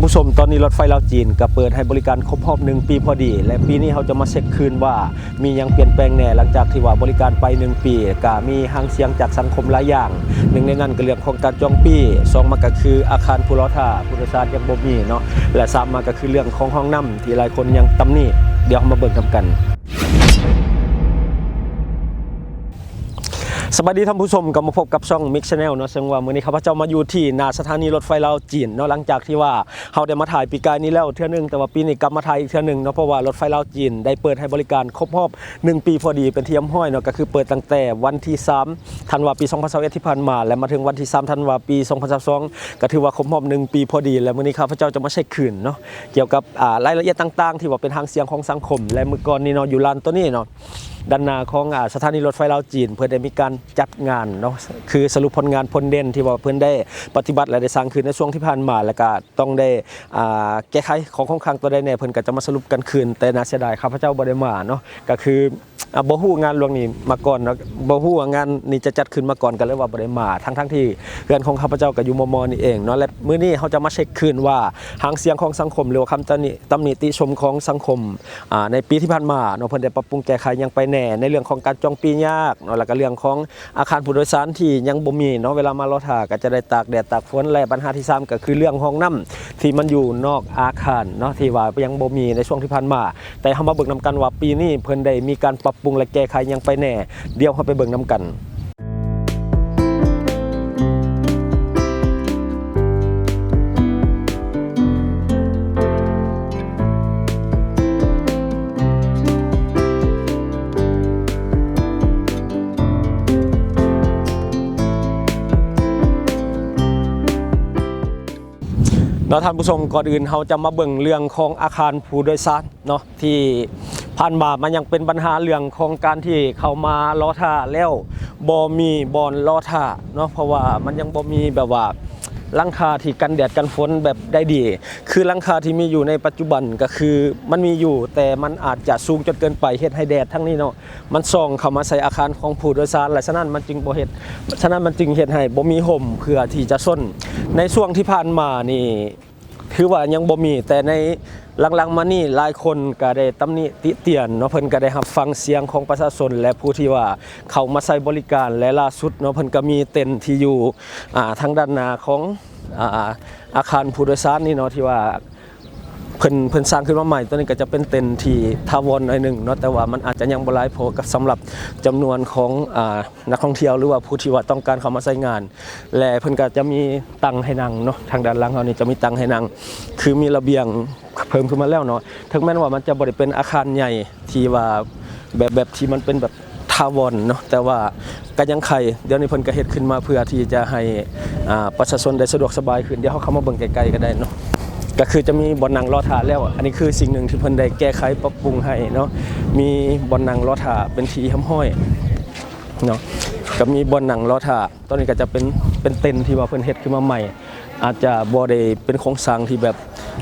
านผู้ชมตอนนี้รถไฟลาวจีนก็เปิดให้บริการครบรอบหนึ่งปีพอดี และปีนี้เขาจะมาเช็คคืนว่า มียังเปลี่ยนแปลงแน่หลังจากที่ว่าบริการไป 1 ปีก็มีหางเสียงจากสังคมหลายอย่าง หนึ่งในนั้นก็เรื่องของการจองปีสองมาก็คืออาคารผู้ล้อท่าผู้โดยสารยังบ่มีเนาะและสามมาก็คือเรื่องของห้องน้ำที่หลายคนยังตำหนิเดี๋ยวมาเบิ่งทำกัน สวัสดีท่านผู้ชมกลับมาพบกับช่อง Mix Channel เนาะซึ่งว่ามื้อนี้ข้าพเจ้ามาอยู่ที่หน้าสถานีรถไฟลาวจีนเนาะหลังจากที่ว่าเฮาได้มาถ่ายปีกายนี้แล้วเทื่อนึงแต่ว่าปีนี้กลับมาถ่ายอีกเทื่อนึงเนาะเพราะว่ารถไฟลาวจีนได้เปิดให้บริการครบรอบ 1 ปีพอดีเป็นที่ยมห้อยเนาะก็คือเปิดตั้งแต่วันที่3ธันวาปี2021ที่ผ่านมา และมาถึงวันที่3ธันวาปี2022ก็ถือว่าครบรอบ 1 ปีพอดี และมื้อนี้ข้าพเจ้าจะมาเช็คคืนเนาะเกี่ยวกับรายละเอียดต่าง ๆ ที่ว่าเป็นทางเสียงของสังคม และมื้อก่อนนี้เนาะอยู่ลานตัวนี้เนาะด้านหน้าของอสถานีรถไฟลาวจีน เพื่อได้มีการจัดงานเนาะคือสรุปผลงานผลเด่นที่ว่าเพื่อนได้ปฏิบัติและได้สร้างขึ้นในช่วงที่ผ่านมาแล้วก็ต้องได้แก้ไขของของคลังตัวใดแน่เพิ่อนก็จะมาสรุปกันคืน แต่น่าเสียดายข้าพเจ้าบ่ได้มาเนาะก็คือบ่ฮู้งานลวงนี้มาก่อนเนาะบ่ฮู้งานนี้จะจัดขึ้นมาก่อนก็เลยว่าบ่ได้มาทั้งทั้งๆที่เรือนของข้าพเจ้าก็อยู่มมนี่เองเนาะและมื้อนี้เขาจะมาเช็คคืนว่าหางเสียงของสังคมหรือว่าคำตำหนิตำหนิติชมของสังคมในปีที่ผ่านมาเนาะเพิ่นได้ปรับปรุงแก้ไขยังไปแหน่ในเรื่องของการจองปียากเนาะแล้วก็เรื่องของอาคารผู้โดยสารที่ยังบ่มีเนาะเวลามารถถ่าก็จะได้ตากแดดตากฝนและปัญหาที่สามก็คือเรื่องห้องน้ำที่มันอยู่นอกอาคารเนาะที่ว่ายังบ่มีในช่วงที่ผ่านมา แต่เฮามาเบิ่งนํกันว่าปีนี้เพิ่นได้มีการปรับปรุงและแก้ไขยังไปแหน่ เดี๋ยวเฮาไปเบิ่งนํกัน เนาะท่านผู้ชมก่อนอื่นเราจะมาเบิ่งเรื่องของอาคารผู้โดยสารเนาะที่ผ่านมามันยังเป็นปัญหาเรื่องของการที่เขามาล้อท่าแล้วบ่มีบอนล้อท่าเนาะเพราะว่ามันยังบ่มีแบบว่า ลังคาที่กันแดดกันฝนแบบได้ดี คือลังคาที่มีอยู่ในปัจจุบันก็คือมันมีอยู่แต่มันอาจจะสูงจนเกินไปเฮ็ดให้แดดทั้งนี้เนาะมันส่องเข้ามาใส่อาคารของผู้โดยสารและฉะนั้นมันจึงบ่เฮ็ดฉะนั้นมันจึงเฮ็ดให้บ่มีห่มเพื่อที่จะส้นในช่วงที่ผ่านมานี่ ถือว่ายังบ่มี แต่ในหลังๆมานี่หลายคนก็ได้ตำหนิติเตียนเนาะเพิ่นก็ได้รับฟังเสียงของประชาชนและผู้ที่ว่าเข้ามาใช้บริการและล่าสุดเนาะเพิ่นก็มีเต็นท์ที่อยู่อ่าทางด้านหน้าของอ่าอาคารผู้โดยสารนี่เนาะที่ว่า เพิ่นเพิ่นสร้างขึ้นมาใหม่ตัวนี้ก็จะเป็นเต็นท์ที่ทาวรหน่อยหนึ่งเนาะแต่ว่ามันอาจจะยังบ่หลายพอกับสำหรับจำนวนของอ่านักท่องเที่ยวหรือว่าผู้ที่ว่าต้องการเข้ามาใช้งาน และเพิ่นก็จะมีตังให้นั่งเนาะทางด้านหลังเฮานี่จะมีตังให้นั่งคือมีระเบียงเพิ่มขึ้นมาแล้วเนาะถึงแม้ว่ามันจะบ่ได้เป็นอาคารใหญ่ที่ว่าแบบแบบที่มันเป็นแบบทาวรเนาะแต่ว่าก็ยังใครเดี๋ยวนี้เพิ่นก็เฮ็ดขึ้นมาเพื่อที่จะให้อ่าประชาชนได้สะดวกสบายขึ้นเดี๋ยวเขาเข้ามาเบิ่งไกลๆก็ได้เนาะ ก็คือจะมีบอนนังรอถาแล้ว อันนี้คือสิ่งหนึ่งที่เพิ่นได้แก้ไขปรับปรุงให้เนาะมีบอนนังรอถาเป็นทีห้ำห้อยเนาะก็มีบอนนังรอถาตอนนี้ก็จะเป็นเป็นเต็นที่ว่าเพิ่นเฮ็ดขึ้นมาใหม่ อาจจะบ่ได้เป็นโครงสร้างที่แบบ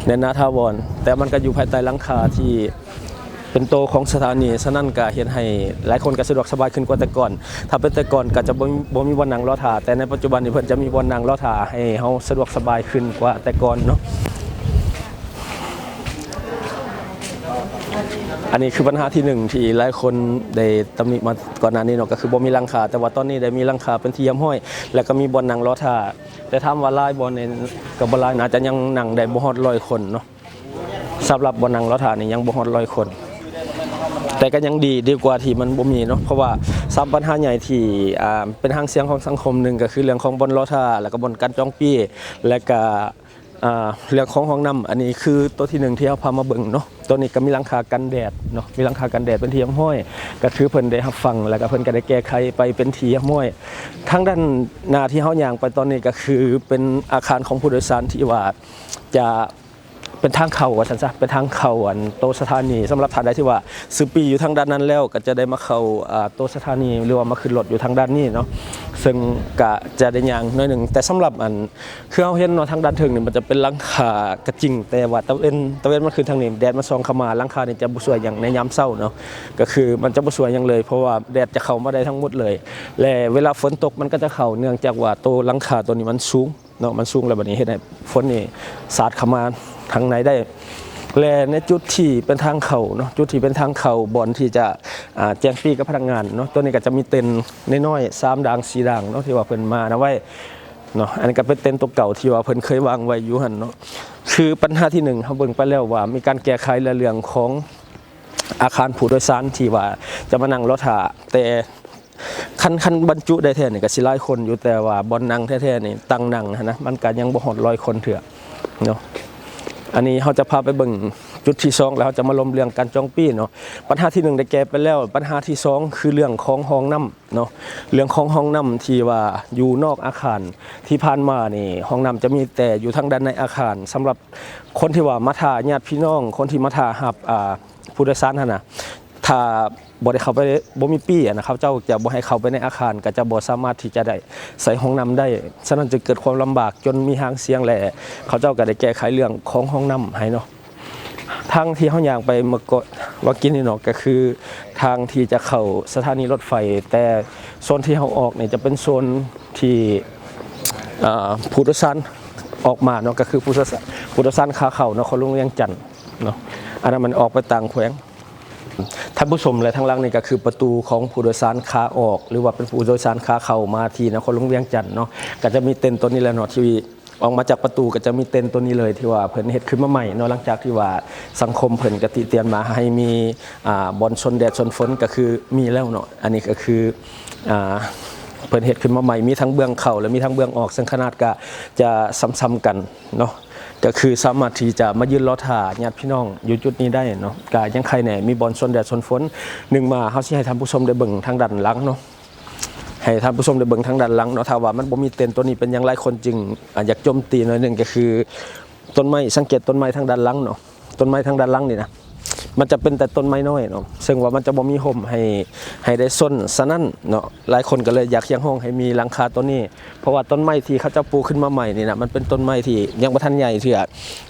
แน่นหนาทาวร แต่มันก็อยู่ภายใต้หลังคาที่เป็นโตของสถานีฉะนั้นก็เฮ็ดให้หลายคนก็สะดวกสบายขึ้นกว่าแต่ก่อน ถ้าเป็นแต่ก่อนก็จะบ่มีบ่มีวันนั่งรอทาแต่ในปัจจุบันนี้เพิ่นจะมีวันนั่งรอทาให้เฮาสะดวกสบายขึ้นกว่าแต่ก่อนเนาะ อันนี้คือปัญหาที่หนึ่งที่หลายคนได้ตำหนิมาก่อนหน้านี้เนาะก็คือบ่มีหลังคา แต่ว่าตอนนี้ได้มีหลังคาเป็นที่ย้ำห้อย แล้วก็มีบ่อนนั่งรอท่าแต่ถามว่าลายบ่อนนี่ก็บ่หลายน่าจะยังนั่งได้บ่ฮอด100คนเนาะสำหรับบ่อนนั่งรอท่านี่ยังบ่ฮอด100คนแต่ก็ยังดีดีกว่าที่มันบ่มีเนาะเพราะว่าซ้ำปัญหาใหญ่ที่อ่าเป็นทางเสียงของสังคมหนึ่งก็คือเรื่องของบอนลอท่าแล้วก็บอนการจองปี้ และก็ เรื่องของห้องน้ำอันนี้คือตัวที่หนึ่งที่เราพามาเบิ่งเนาะตัวนี้ก็มีหลังคากันแดดเนาะมีหลังคากันแดดเป็นที่ย้ำห้อยก็คือเพิ่นได้รับฟังแล้วก็เพิ่นก็ได้แก้ไขไปเป็นที่ย้ำห้อยทางด้านหน้าที่เฮาย่างไปตอนนี้ก็คือเป็นอาคารของผู้โดยสารที่ว่าจะ เป็นทางเข้าว่าซั่นซะเป็นทางเข้าอันโตสถานีสำหรับท่านใดที่ว่าซื้อปีอยู่ทางด้านนั้นแล้วก็จะได้มาเข้าอ่าโตสถานีหรือว่ามาขึ้นรถอยู่ทางด้านนี้เนาะซึ่งก็จะได้ยางน้อยหนึ่งแต่สำหรับอันคือเราเห็นเนาะทางด้านถึงนี่มันจะเป็นหลังคากระจิงแต่ว่าตะเวนตะเวนมันคือทางนี้แดดมันส่องเข้ามาหลังคาเนี่ยจะบ่สวยอย่างในยามเช้าเนาะก็คือมันจะบ่สวยอย่างเลย เพราะว่าแดดจะเข้ามาได้ทั้งหมดเลย และเวลาฝนตกมันก็จะเข้าเนื่องจากว่าโตหลังคาตัวนี้มันสูง เนาะมันสูงแล้วบัดนี้เฮ็ดให้ฝนนี่สาดเข้ามาทางในได้แลในจุดที่เป็นทางเขาเนาะจุดที่เป็นทางเขาบอลที่จะแจ้งฟรีกับพนักงานเนาะตัวนี้ก็จะมีเต็นน้อยๆสามด่างสี่ด่างเนาะที่ว่าเพิ่นมานะไว้เนาะอันนี้ก็เป็นเต็นตัวเก่าที่ว่าเพิ่นเคยวางไว้อยู่หันเนาะคือปัญหาที่หนึ่งเขาเบิ่งไปแล้วว่า มีการแก้ไขเรื่องของอาคารผู้โดยสารที่ว่าจะมานั่งรถหาแต่ คันคันบรรจุได้แท้นี่ก็สิหลายคนอยู่แต่ว่าบอลนั่งแท้ๆนี่ตั้งนั่งนะมันก็ยังบ่ฮอดร้อยคนเถื่อเนาะอันนี้เขาจะพาไปเบิ่งจุดที่สองแล้วจะมาลมเรื่องการจองปี้เนาะปัญหาที่หนึ่งได้แก้ไปแล้ว ปัญหาที่สองคือเรื่องของห้องน้ำเนาะเรื่องของห้องน้ำที่ว่าอยู่นอกอาคารที่ผ่านมานี่ห้องน้ำจะมีแต่อยู่ทางด้านในอาคารสำหรับคนที่ว่ามาทาญาติพี่น้อง คนที่มาทาหับอ่าผู้โดยสารนนะ ถ้าบ่ได้เข้าไปบ่มีปี้นะครับ เจ้าจะบ่ให้เข้าไปในอาคาร ก็จะบ่สามารถที่จะได้ใส่ห้องน้ำได้ฉะนั้นจะเกิดความลำบากจนมีหางเสียงแหละเขาเจ้าก็ได้แก้ไขเรื่องของห้องน้ำให้เนาะทางที่เขาอยางไปเมื่อก่อนว่ากินนี่เนาะก็คือทางที่จะเข้าสถานีรถไฟ แต่โซนที่เขาออกเนี่ยจะเป็นโซนที่อ่าผู้โดยสารออกมาเนาะก็คือผู้โดยสารผู้โดยสารขาเข้านครหลวงเวียงจันทน์เนาะอันนั้นมันออกไปต่างแขวง ท่านผู้ชมและทางล่างนี่ก็คือประตูของผู้โดยสารขาออก หรือว่าเป็นผู้โดยสารขาเข้ามาที่นครหลวงเวียงจันทน์เนาะก็จะมีเต็นท์ตัวนี้แหละเนาะที่ออกมาจากประตูก็จะมีเต็นท์ตัวนี้เลยที่ว่าเพิ่นเฮ็ดขึ้นมาใหม่เนาะหลังจากที่ว่าสังคมเพิ่นกติเตียนมาให้มีอ่าบอลชนแดดชนฝนก็คือมีแล้วเนาะอันนี้ก็คืออ่าเพิ่นเฮ็ดขึ้นมาใหม่มีทั้งเบื้องเข้าและมีทั้งเบื้องออกซึ่งขนาดก็จะซ้ำๆกันเนาะ ก็คือสามารถที่จะมายืนรอถ่าญาติพี่น้องอยู่จุดนี้ได้เนาะกายังใครแหน่มีบอลชนแดดชนฝนหนึ่งมาเขาสิให้ท่านผู้ชมได้เบิ่งทางด้านหลังเนาะให้ท่านผู้ชมได้เบิ่งทางด้านหลังเนาะถ้าว่ามันบ่มีเต็นท์ตัวนี้เป็นอย่างไรคนจึงอยากโจมตีหน่อยหนึงก็คือ ต้นไม้สังเกตต้นไม้ทางด้านหลังเนาะต้นไม้ทางด้านหลังนี่นะ มันจะเป็นแต่ต้นไม้น้อยเนาะซึ่งว่ามันจะบ่มีห่มให้ให้ได้ส้นสนั่นเนาะหลายคนก็เลยอยากเคียงห้องให้มีหลังคาต้นนี้ เพราะว่าต้นไม้ที่เขาจะปลูกขึ้นมาใหม่นี่นะมันเป็นต้นไม้ที่ยังบ่ทันใหญ่เทื่อ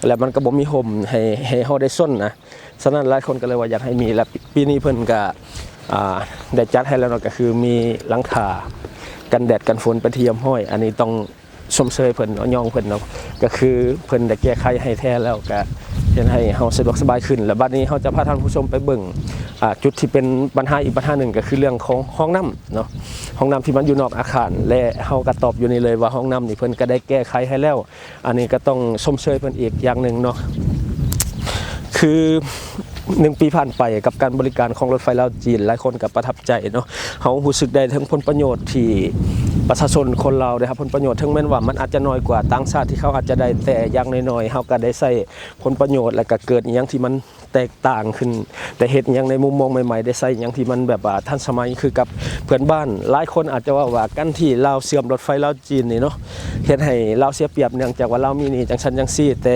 แล้วมันก็บ่มีห่มให้ให้เฮาได้ส้นนะฉะนั้นหลายคนก็เลยว่าอยากให้มีและปีนี้เพิ่นก็อ่าได้จัดให้แล้วเนาะก็คือมีหลังคากันแดดกันฝนไปเทียมห้อย อันนี้ต้อง ชมเชยเพิ่นเนาะยองเพิ่นเนาะก็คือเพิ่นได้แก้ไขให้แท้แล้วก็เฮ็ดให้เฮาสะดวกสบายขึ้น แล้วบัดนี้เฮาจะพาท่านผู้ชมไปเบิ่งอ่าจุดที่เป็นปัญหาอีกปัญหาหนึ่งก็คือเรื่องของห้องน้ำเนาะห้องน้ำที่มันอยู่นอกอาคาร และเฮาก็ตอบอยู่นี่เลยว่าห้องน้ำนี่เพิ่นก็ได้แก้ไขให้แล้ว อันนี้ก็ต้องชมเชยเพิ่นอีกอย่างหนึ่งเนาะคือหนึ่งปีผ่านไปกับการบริการของรถไฟลาวจีนหลายคนกับประทับใจเนาะเขารู้สึกได้ทั้งผลประโยชน์ที่ ประชาชนคนเราได้รับผลประโยชน์ถึงแม้ว่ามันอาจจะน้อยกว่าต่างชาติที่เขาอาจจะได้แต่อย่างน้อยๆเขาก็ได้ใส่ผลประโยชน์และก็เกิดอย่างที่มันแตกต่างขึ้น แต่เหตุอย่างในมุมมองใหม่ๆ ได้ใส่อย่างที่มันแบบว่าทันสมัยคือกับเพื่อนบ้าน หลายคนอาจจะว่าว่ากันที่ลาเสื่อมรถไฟลาจีนนี่เนาะเฮ็ดให้ลาเสียเปรียบเนื่องจากว่าเรามีนี่จังซันจังซี่แต่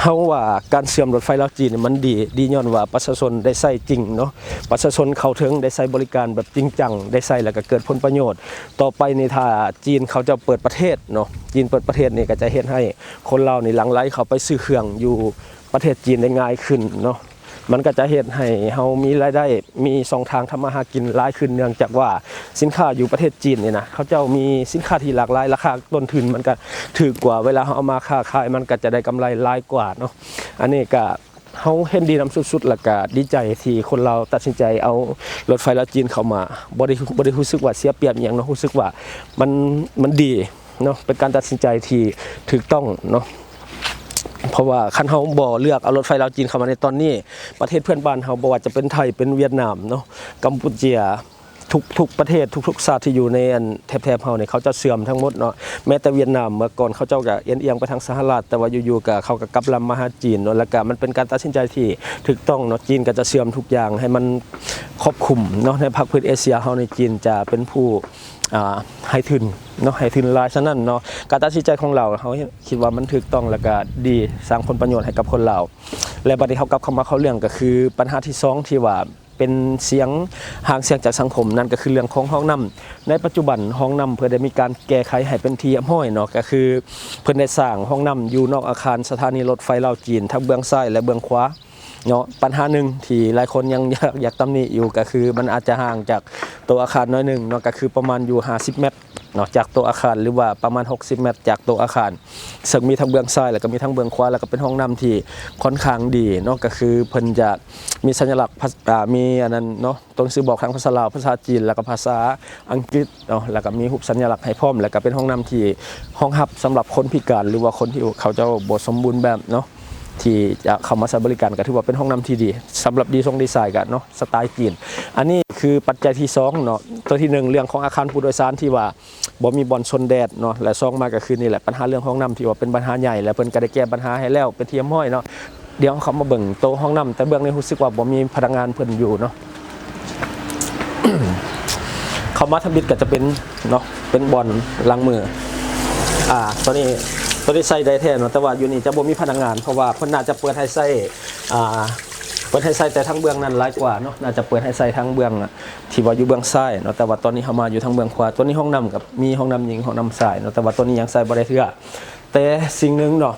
เขาว่าการเชื่อมรถไฟลาวจีนมันดีดีย้อนว่าประชาชนได้ใช่จริงเนาะประชาชนเข้าถึงได้ใช้บริการแบบจริงจังได้ใช่แล้วก็เกิดผลประโยชน์ ต่อไปในถ้าจีนเขาจะเปิดประเทศเนาะจีนเปิดประเทศนี่ก็จะเห็นให้คนเรานี่หลังไหลเขาไปซื้อเครื่องอยู่ประเทศจีนได้ง่ายขึ้นเนาะ มันก็จะเฮ็ดให้เฮามีรายได้มีสองทางทำมาหากินหลายขึ้นเนื่องจากว่าสินค้าอยู่ประเทศจีนนี่นะเขาเจ้ามีสินค้าที่หลากหลายราคาต้นทุนมันก็ถูกกว่าเวลาเขาเอามาค้าขายมันก็จะได้กำไรหลายกว่าเนาะอันนี้ก็เฮาเห็นดีนํสุดๆล้วก็ดีใจที่คนเราตัดสินใจเอารถไฟลาวจีนเข้ามาบ่ได้บ่ได้รู้สึกว่าเสียเปรียบอย่างเนาะรู้สึกว่ามันมันดีเนาะเป็นการตัดสินใจที่ถูกต้องเนาะ เพราะว่าคันเฮาบ่เลือกเอารถไฟลาวจีนเข้ามาในตอนนี้ ประเทศเพื่อนบ้านเฮาบ่ว่าจะเป็นไทยเป็นเวียดนามเนาะกัมพูชาทุกทุกประเทศทุกๆชาติที่อยู่ในอันแถบๆเฮาเนี่ยเขาจะเสื่อมทั้งหมดเนาะแม้แต่เวียดนามเมื่อก่อนเขาเจ้าก็เอียงเอียงไปทางสหรัฐแต่ว่าอยู่ๆก็เขาก็กลับลำมาหาจีนเนาะแล้วก็มันเป็นการตัดสินใจที่ถูกต้องเนาะจีนก็จะเสื่อมทุกอย่างให้มันครอบคลุมเนาะในภาคพื้นเอเชียเฮาในจีนจะเป็นผู้ ให้ทุนเนาะให้ทุนลายฉะนั้นเนาะการตัดสินใจของเราเขาคิดว่ามันถูกต้องแล้วก็ดีสร้างผลประโยชน์ให้กับคนเรา และบัดนี้เขากลับเข้ามาเข้าเรื่องก็คือปัญหาที่สองที่ว่าเป็นเสียงห่างเสียงจากสังคมนั่นก็คือเรื่องของห้องน้ำในปัจจุบันห้องน้ำเพื่อได้มีการแก้ไขให้เป็นที่ห้อยเนาะก็คือเพื่อนได้สร้างห้องน้ำอยู่นอกอาคารสถานีรถไฟลาวจีนทั้งเบื้องซ้ายและเบื้องขวา เนาะปัญหาหนึ่งที่หลายคนยังอยากอยากตำหนิอยู่ก็คือ มันอาจจะห่างจากตัวอาคารน้อยหนึ่งเนาะก็คือประมาณอยู่ 50 เมตรเนาะจากตัวอาคารหรือว่าประมาณ 60 เมตร จากตัวอาคาร ซึ่งมีทั้งเบื้องซ้ายแล้วก็มีทั้งเบื้องขวาแล้วก็เป็นห้องน้ำที่ค่อนข้างดีเนาะก็คือเพิ่นจะมีสัญลักษณ์ภาษามีอันนั้นเนาะตัวหนังสือบอกทางภาษาลาวภาษาจีนแล้วก็ภาษาอังกฤษเนาะแล้วก็มีรูปสัญลักษณ์ให้พร้อมแล้วก็เป็นห้องน้ำที่ห้องรับสำหรับคนพิการหรือว่าคนที่เขาจ้าบ่สมบูรณ์แบบเนาะ ที่จะเข้ามาใช้บริการก็ถือว่าเป็นห้องน้ำที่ดีสำหรับดีทรงดีไซน์กันเนาะสไตล์จีน อันนี้คือปัจจัยที่สองเนาะตัวที่หนึ่งเรื่องของอาคารผู้โดยสารที่ว่าบ่มีบอนชนแดดเนาะและสองมาก็คือนี่แหละปัญหาเรื่องห้องน้ำที่ว่าเป็นปัญหาใหญ่และเพิ่นก็ได้แก้ปัญหาให้แล้วเป็นเทียมห้อยเนาะเดี๋ยวเขามาเบิ่งโต๊ะห้องน้ำแต่เบื้องนี้รู้สึกว่าบ่มีพนักงานเพิ่นอยู่เนาะเขามาทำบิดก็จะเป็นเนาะเป็นบอลลังมืออ่าตัวนี้ ตัวนี้ใส่ได้แท้เนาะแต่ว่าอยู่นี่จะบ่มีพนักงาน เพราะว่าเพิ่นน่าจะเปิดให้ใส่อ่าเปิดให้ใส่แต่ทั้งเบื้องนั้นหลายกว่าเนาะน่าจะเปิดให้ใส่ทั้งเบื้องอะที่ว่าอยู่เบื้องซ้ายเนาะแต่ว่าตอนนี้เฮามาอยู่ทางเบื้องขวาตัวนี้ห้องน้ำกับมีห้องน้ำหญิงห้องน้ำชายเนาะแต่ว่าตัวนี้ยังใส่บ่ได้เทื่อแต่สิ่งหนึงเนาะ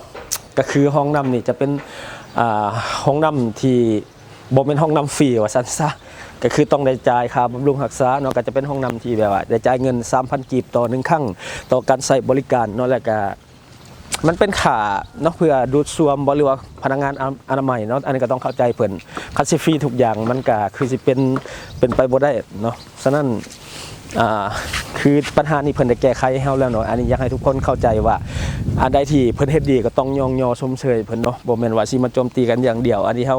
ก็คือห้องน้ำนี่จะเป็นอ่าห้องน้ำที่บ่เป็นห้องน้ำฟรีว่าซั่นซะก็คือต้องได้จ่ายค่าบำรุงรักษาเนาะก็จะเป็นห้องน้ำที่แบบว่าได้จ่ายเงิน 3,000 กีบต่อหนึ่งครั้งต่อการใช้บริการเนาะแล้วก็ มันเป็นขาเนาะเพื่อดูดซวมบหรือว่าพนักงานอนามัยเนาะอันนี้ก็ต้องเข้าใจเพิ่นคัดสิฟรีทุกอย่างมันก็คือสิเป็นเป็นไปบ่ได้เนาะฉะนั้นอ่าคือปัญหานี้เพิ่นได้แก้ไขให้เราแล้วเนาะอันนี้อยากให้ทุกคนเข้าใจว่า อันใดที่เพิ่นเฮ็ดดีก็ต้องยองยอชมเชยเพิ่นเนาะบ่แม่นว่าสิมาโจมตีกันอย่างเดียว อันนี้เฮา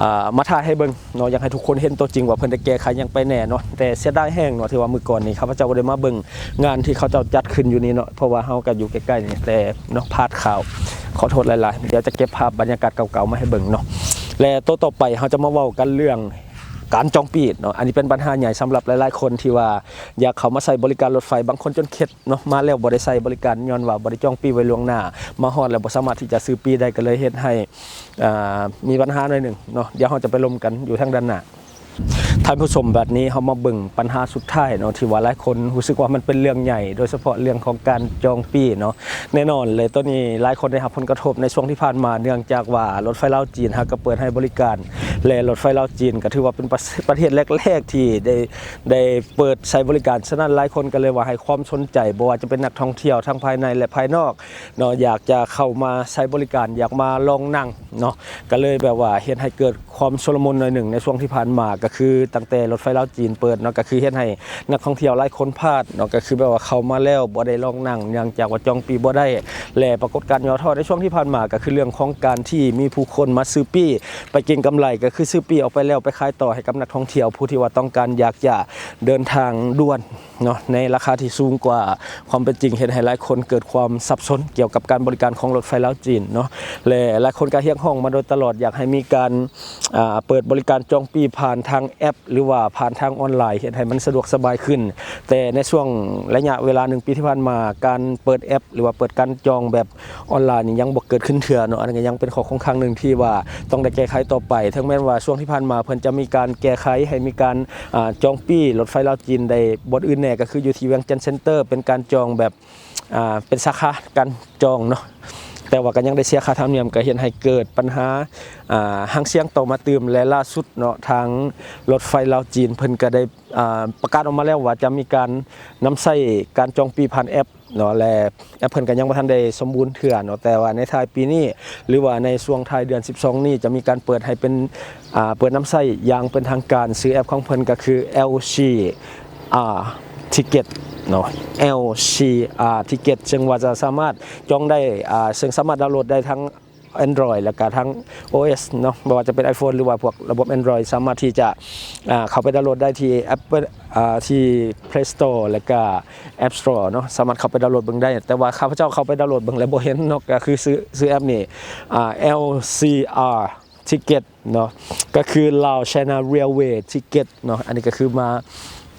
อ่ามาถ่ายให้เบิ่งเนาะอยากให้ทุกคนเห็นตัวจริงว่าเพิ่นได้แก้ไขยังไปแน่เนาะแต่เสียดายแห้งเนาะที่ว่ามื้อก่อนนี้ข้าพเจ้าบ่ได้มาเบิ่งงานที่เขาเจ้าจัดขึ้นอยู่นี่เนาะเพราะว่าเฮาก็อยู่ใกล้ๆนี่แต่เนาะพลาดข่าวขอโทษหลายๆเดี๋ยวจะเก็บภาพบรรยากาศเก่าๆมาให้เบิ่งเนาะและตัวต่อไปเฮาจะมาเว้ากันเรื่อง การจองปีดเนาะอันนี้เป็นปัญหาใหญ่สำหรับหลายๆคนที่ว่าอยากเข้ามาใช้บริการรถไฟบางคนจนเข็ดเนาะมาแล้วบ่ได้ใช้บริการย้อนว่าบ่ได้จองปีไว้ล่วงหน้า มาฮอดแล้วบ่สามารถที่จะซื้อปีได้ก็เลยเฮ็ดให้อ่ามีปัญหาหน่อยหนึ่งเนาะเดี๋ยวเราจะไปลมกันอยู่ทางด้านหน้า ท่านผู้ชมแบบนี้เขามาบิ่งปัญหาสุดท้ายเนาะที่ว่าหลายคนรู้สึกว่ามันเป็นเรื่องใหญ่ โดยเฉพาะเรื่องของการจองปีเนาะแน่นอนเลยตัวนี้หลายคนได้รับผลกระทบในช่วงที่ผ่านมาเนื่องจากว่ารถไฟลาวจีนฮะก็เปิดให้บริการและรถไฟลาวจีนก็ถือว่าเป็นประเทศแรกๆที่ได้ได้เปิดใช้บริการฉะนั้นหลายคนก็เลยว่าให้ความสนใจบ่ว่าจะเป็นนักท่องเที่ยวทั้งภายในและภายนอกเนาะอยากจะเข้ามาใช้บริการอยากมาลองนั่งเนาะก็เลยแบบว่าเฮ็ดให้เกิดความชลมุนหน่อยหนึ่งในช่วงที่ผ่านมาก็คือตั้งแต่รถไฟลาวจีนเปิดเนาะก็คือเฮ็ดให้นักท่องเที่ยวหลายคนพลาดเนาะก็คือแบบว่าเขามาแล้วบ่ได้ลองนั่งเนื่องจากว่าจองปีบ่ได้ และปรากฏการณ์ยอทอในช่วงที่ผ่านมาก็คือเรื่องของการที่มีผู้คนมาซื้อปีไปเก็งกำไรก็คือซื้อปีออกไปแล้วไปขายต่อให้กับนักท่องเที่ยวผู้ที่ว่าต้องการอยากจะเดินทางด่วนเนาะในราคาที่สูงกว่าความเป็นจริงเห็นให้หลายคนเกิดความสับสนเกี่ยวกับการบริการของรถไฟลาวจีนเนาะและหลายคนก็เรียกร้องมาโดยตลอดอยากให้มีการเปิดบริการจองปีผ่านทางแอปหรือว่าผ่านทางออนไลน์เห็นให้มันสะดวกสบายขึ้น แต่ในช่วงระยะเวลาหนึ่งปีที่ผ่านมาการเปิดแอป หรือว่าเปิดการจองแบบออนไลน์นี่ยังบ่เกิดขึ้นเถื่อเนาะอันนี้ก็ยังเป็นข้อคงค้างหนึ่งที่ว่าต้องได้แก้ไขต่อไป ทั้งแม้ว่าช่วงที่ผ่านมาเพิ่นจะมีการแก้ไขให้มีการอ่าจองปี้รถไฟลาวจีนได้บทอื่นแน่ก็คืออยู่ที่เวียงจันทน์เซ็นเตอร์เป็นการจองแบบอ่าเป็นสาขาการจองเนาะ แต่ว่าก็ยังได้เสียค่าธรรมเนียมก็เห็นให้เกิดปัญหาอ่าหางเสียงต่อมาเตืมและล่าสุดเนาะทางรถไฟลาวจีนเพิ่นก็ได้อ่าประกาศออกมาแล้วว่าจะมีการนำใช้การจองปีผ่านแอปเนาะและแอปเพิ่นก็ยังบ่ทันได้สมบูรณ์เถื่อเนาะแต่ว่าในท้ายปีนี้ หรือว่าในช่วงท้ายเดือน 12 นี้จะมีการเปิดให้เป็นอ่าเปิดน้ำใช้อย่างเป็นทางการซื้อแอปของเพิ่นก็คือ LC อ่า ทิเก็ตเนาะ LCR ทิเก็ตซึ่งว่าจะสามารถจองได้อ่าซึ่งสามารถดาวน์โหลดได้ทั้ง Android แล้วก็ทั้ง OS เนาะไม่ว่าจะเป็น iPhone หรือว่าพวกระบบ Android สามารถที่จะอ่าเข้าไปดาวน์โหลดได้ที่ Apple อ่าที่ Play Store แล้วก็ App Store เนาะสามารถเข้าไปดาวน์โหลดเบิ่งได้ แต่ว่าข้าพเจ้าเข้าไปดาวน์โหลดเบิ่งแล้วบ่เห็นเนาะก็คือซื้อซื้อแอปนี่อ่า LCR ทิเก็ตเนาะก็คือ Lao China Railway Ticket เนาะอันนี้ก็คือมา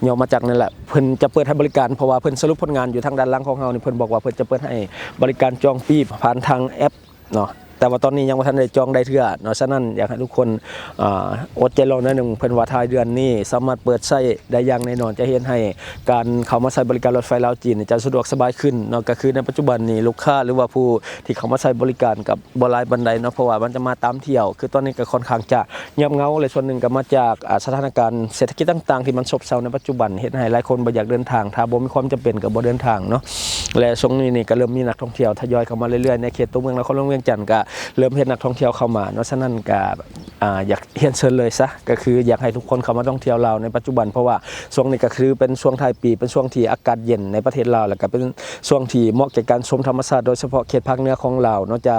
ย่อมาจากนั่นแหละเพิ่นจะเปิดให้บริการเพราะว่าเพิ่นสรุปผลงานอยู่ทางด้านล่างของเฮานี่เพิ่นบอกว่าเพิ่นจะเปิดให้บริการจองปีผ่านทางแอปเนาะ แต่ว่าตอนนี้ยังบ่ทันได้จองได้เทื่อเนาะฉะนั้นอยากให้ทุกคนอดใจรอหน่อยหนึ่งเพิ่นว่าท้ายเดือนนี้สามารถเปิดใช้ได้อย่างแน่นอนจะเห็นให้การเข้ามาใช้บริการรถไฟลาวจีนจะสะดวกสบายขึ้นเนาะก็คือในปัจจุบันนี้ลูกค้าหรือว่าผู้ที่เข้ามาใช้บริการกับบ่หลายบันไดเนาะเพราะว่ามันจะมาตามเที่ยว คือตอนนี้ก็ค่อนข้างจะเงียบเงาเลยส่วนหนึ่งก็มาจากสถานการณ์เศรษฐกิจต่างๆ ที่มันซบเซาในปัจจุบันเฮ็ดให้หลายคนบ่อยากเดินทางถ้าบ่มีความจำเป็นก็บ่เดินทางเนาะและช่วงนี้นี่ก็เริ่มมีนักท่องเที่ยวทยอยเข้ามาเรื่อยๆในเขตตัวเมืองนครหลวงเวียงจันทน์ก็เริ่มเห็นนักท่องเที่ยวเข้ามาเนาะฉะนั้นก็อ่าอยากเรียนเชิญเลยซะก็คืออยากให้ทุกคนเข้ามาท่องเที่ยวลาในปัจจุบันเพราะว่าช่วงนี้ก็คือเป็นช่วงท้ายปี เป็นช่วงที่อากาศเย็นในประเทศลาแล้วก็เป็นช่วงที่เหมาะแก่การชมธรรมชาติโดยเฉพาะเขตภาคเหนือของลาเนาะจะ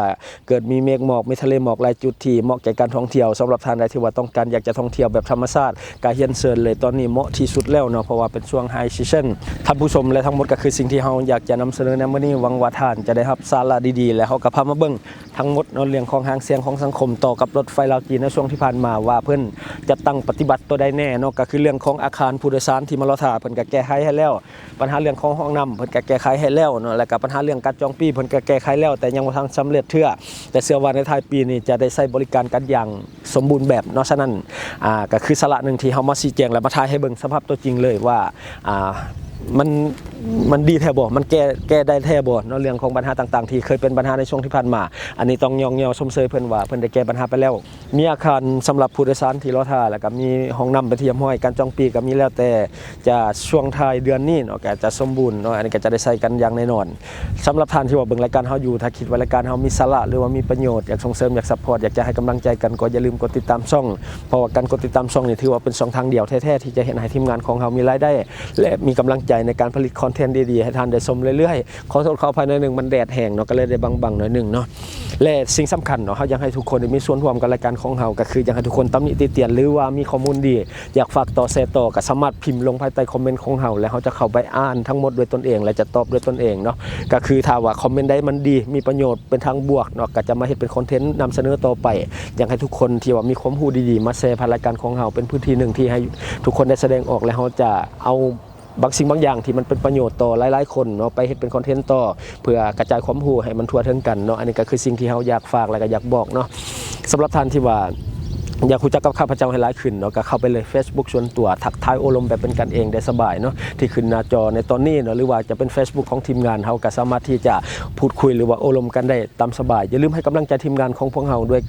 เกิดมีเมฆหมอกมีทะเลหมอกหลายจุดที่เหมาะแก่การท่องเที่ยวสำหรับท่านใดที่ว่าต้องการอยากจะท่องเที่ยวแบบธรรมชาติก็เรียนเชิญเลยตอนนี้เหมาะที่สุดแล้วเนาะเพราะว่าเป็นช่วงไฮซีซั่นท่านผู้ชมและทั้งหมดก็คือสิ่งที่เฮาอยากจะนำเสนอในมื้อนี้หวังว่าท่านจะได้รับสาระดีๆ และเฮาก็พามาเบิ่งทั้งหมดเนาะเรื่องของหางเสียงของสังคมต่อกับรถไฟลาวจีนในช่วงที่ผ่านมาว่าเพิ่นจะตั้งปฏิบัติตัวใดแน่เนาะก็คือเรื่องของอาคารผู้โดยสารที่มารอท่าเพิ่นก็แก้ไขให้แล้ว ปัญหาเรื่องของห้องน้ำเพิ่นก็แก้ไขให้แล้วเนาะแล้วก็ปัญหาเรื่องการจองปีเพิ่นก็แก้ไขแล้ว แต่ยังบ่ทันสำเร็จเทื่อแต่เชื่อว่าในท้ายปีนี้จะได้ใช้บริการกันอย่างสมบูรณ์แบบเนาะฉะนั้นอ่าก็คือสาระหนึ่งที่เฮามาชี้แจงและมาทายให้เบิ่งสภาพตัวจริงเลยว่าอ่า มันมันดีแท้บ่มันแก้แก้ได้แท้บ่เนาะเรื่องของปัญหาต่างๆ ที่เคยเป็นปัญหาในช่วงที่ผ่านมา อันนี้ต้องยองยอชมเชยเพิ่นว่าเพิ่นได้แก้ปัญหาไปแล้ว มีอาคารสำหรับผู้โดยสารที่รอท่าแล้วก็มีห้องน้ำเป็นที่เรียบร้อยการจองปีก็มีแล้วแต่จะช่วงท้ายเดือนนี้เนาะก็จะสมบูรณ์เนาะอันนี้ก็จะได้ใช้กันอย่างแน่นอนสำหรับท่านที่ว่าเบิ่งรายการเฮาอยู่ถ้าคิดว่ารายการเฮามีสาระหรือว่ามีประโยชน์อยากส่งเสริมอยากซัพพอร์ตอยากจะให้กำลังใจกันก็อย่าลืมกดติดตามช่องเพราะว่าการกดติดตามช่องนี่ถือว่าเป็นช่องทางเดียวแท้ๆที่จะเห็นให้ทีมงานของเรามีรายได้ และมีกำลังใจในการผลิตคอนเทนต์ดีๆ ให้ท่านได้ชมเรื่อยๆ ขอโทษขออภัยหน่อยหนึ่งมันแดดแห้งเนาะก็เลยได้บังๆหน่อยหนึ่งเนาะและสิ่งสำคัญเนาะเขายากให้ทุกคนมีส่วนร่วมกับรายการของเราก็คือยากให้ทุกคนตำหนิติเตียนหรือว่ามีข้อมูลดี อยากฝากต่อแชร์ต่อก็สามารถพิมพ์ลงภายใต้คอมเมนต์ของเราแล้วเขาจะเข้าไปอ่านทั้งหมดด้วยตนเอง และจะตอบด้วยตนเองเนาะก็คือถ้าว่าคอมเมนต์ใดมันดี มีประโยชน์เป็นทางบวกเนาะก็จะมาเฮ็ดเป็นคอนเทนต์นำเสนอต่อไป อยากให้ทุกคนที่ว่ามีความรู้ดีๆ มาแชร์ผ่านรายการของเราเป็นพื้นที่หนึ่งที่ให้ทุกคนได้แสดงออกและเขาจะเอา บางสิ่งบางอย่างที่มันเป็นประโยชน์ต่อหลายๆคนเนาะไปเฮ็ดเป็นคอนเทนต์ต่อเพื่อกระจายความรู้ให้มันทั่วถึงกันเนาะอันนี้ก็คือสิ่งที่เราอยากฝากและก็อยากบอกเนาะสำหรับท่านที่ว่าอยากคุยกับข้าพเจ้าให้ร้ายขึ้นเนาะก็เข้าไปเลย Facebook ส่วนตัวทักทายโอลมแบบเป็นกันเองได้สบายเนาะที่ขึ้นหน้าจอในตอนนี้เนาะหรือว่าจะเป็น Facebook ของทีมงานเฮาก็สามารถที่จะพูดคุยหรือว่าโอลมกันได้ตามสบายอย่าลืมให้กำลังใจทีมงานของพวกเราด้วย